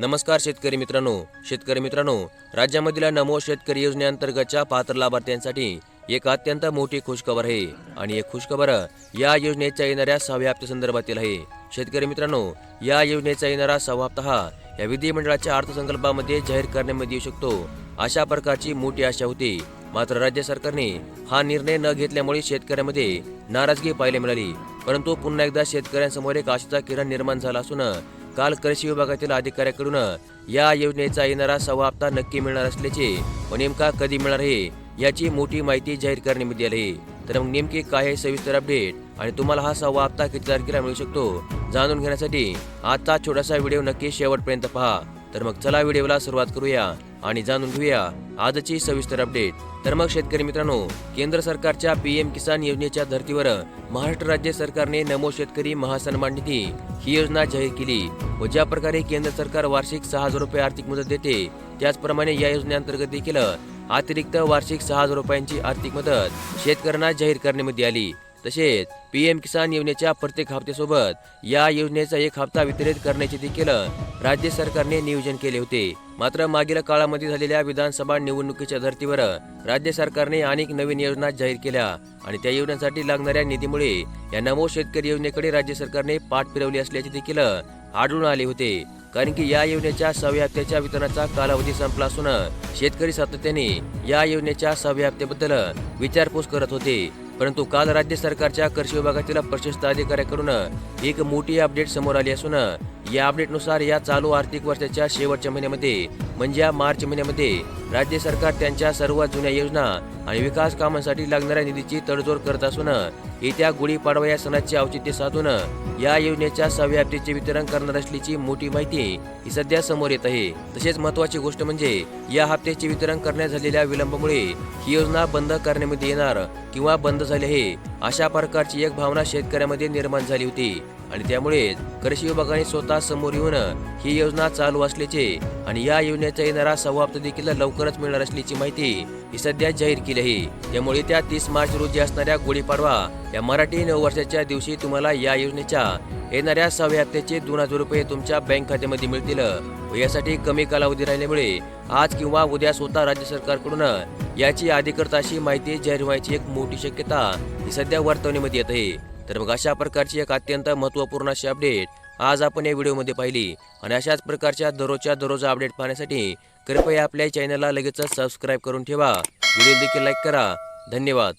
नमस्कार शेतकरी मित्रांनो. शेतकरी मित्रांनो राज्यामधील नमो शेतकरी योजनेअंतर्गतच्या पात्र लाभार्थ्यांसाठी एक अत्यंत मोठी खुशखबर आहे आणि एक खुशखबर या योजनेच्या येणाऱ्या सहाव्या हप्त्यासंदर्भातील आहे. शेतकरी मित्रांनो या योजनेचा येणारा सहावा हप्ता हा या विधिमंडळाच्या अर्थसंकल्पामध्ये जाहीर करण्यामध्ये येऊ शकतो. अशा प्रकारची मोठी आशा होती. मात्र राज्य सरकारने हा निर्णय न घेतल्यामुळे शेतकऱ्यांमध्ये नाराजगी पाहायला मिळाली. परंतु पुन्हा एकदा शेतकऱ्यांसमोर एक आशेचा किरण निर्माण झाला असून काल कृषी विभागातील अधिकाऱ्याकडून या योजनेचा येणारा सव्वा हप्ता नक्की मिळणार असल्याचे व नेमका कधी मिळणार हे याची मोठी माहिती जाहीर करण्यात आली आहे. तर मग नेमकी काय आहे सविस्तर अपडेट आणि तुम्हाला हा सव्वा हप्ता किती तारखेला मिळू शकतो जाणून घेण्यासाठी आजचा छोटासा व्हिडिओ नक्की शेवटपर्यंत पहा. तर मग चला व्हिडिओला सुरुवात करूया. आणि जाणून घेऊया आजची सविस्तर अपडेट तर मग शेतकरी मित्रांनो केंद्र सरकारच्या पीएम किसान योजनेच्या धर्तीवर महाराष्ट्र राज्य सरकारने नमो शेतकरी महासन्मान निधी ही योजना जाहीर केली व ज्या प्रकारे केंद्र सरकार वार्षिक सहा हजार रुपये आर्थिक मदत देते त्याचप्रमाणे या योजनेअंतर्गत देखील अतिरिक्त वार्षिक सहा हजार रुपयांची आर्थिक मदत शेतकऱ्यांना जाहीर करण्यामध्ये आली. तसेच पीएम किसान योजनेच्या प्रत्येक हप्त्यासोबत या योजनेचा एक हप्ता वितरित करण्याचे देखील राज्य सरकारने नियोजन केले होते. मात्र मागील काळामध्ये झालेल्या विधानसभा निवडणुकीच्या धर्तीवर राज्य सरकारने अनेक नवीन योजना जाहीर केल्या आणि त्या योजनांसाठी लागणाऱ्या निधीमुळे या नमो शेतकरी योजनेकडे राज्य सरकारने पाठ फिरवली असल्याचे देखील आढळून आले होते. कारण की या योजनेच्या सहाव्या हप्त्याच्या वितरणाचा कालावधी संपला असून शेतकरी सातत्याने या योजनेच्या सहाव्या हप्त्याबद्दल विचारपूस करत होते. परंतु काल राज्य सरकारच्या कृषी विभागातील प्रशस्त अधिकाऱ्याकडून एक मोठी अपडेट समोर आली असून या अपडेटनुसार या चालू आर्थिक वर्षाच्या शेवटच्या महिन्यामध्ये म्हणजे या मार्च महिन्यामध्ये राज्य सरकार त्यांच्या सर्व जुन्या योजना आणि विकास कामांसाठी लागणाऱ्या निधीची तडजोड करत असून येत्या गुढीपाडवा या सणाचे औचित्य साधून या योजनेच्या सहाव्या अपडेटचे वितरण करणार असल्याची मोठी माहिती ही सध्या समोर येत आहे. तसेच महत्वाची गोष्ट म्हणजे या हप्त्याचे वितरण करण्यात झालेल्या विलंबामुळे ही योजना बंद करण्यामध्ये येणार किंवा बंद झाली आहे अशा प्रकारची एक भावना शेतकऱ्यामध्ये निर्माण झाली होती. आणि त्यामुळे कृषी विभागाने स्वतः समोर येऊन ही योजना चालू असल्याचे आणि या योजनेचा येणारा सव्वा हप्ता देखील लवकरच मिळणार असल्याची माहिती ही सध्या जाहीर केली आहे. त्यामुळे त्या तीस मार्च रोजी असणाऱ्या गुढीपाडवा या मराठी नववर्षाच्या दिवशी तुम्हाला या योजनेच्या येणाऱ्या सहाव्या हप्त्याचे दोन हजार रुपये तुमच्या बँक खात्यामध्ये मिळतील व यासाठी कमी कालावधी राहिल्यामुळे आज किंवा उद्या स्वतः राज्य सरकारकडून याची अधिकृत अशी माहिती जाहीर व्हायची एक मोठी शक्यता ही सध्या वर्तवणीमध्ये येत आहे. तर मग अशा प्रकारची एक अत्यंत महत्त्वपूर्ण अशी अपडेट आज आपण या व्हिडिओमध्ये पाहिली. आणि अशाच प्रकारच्या दररोजच्या दररोज अपडेट पाहण्यासाठी कृपया आपल्या चॅनलला लगेचच सबस्क्राईब करून ठेवा. व्हिडिओ देखील लाईक करा. धन्यवाद.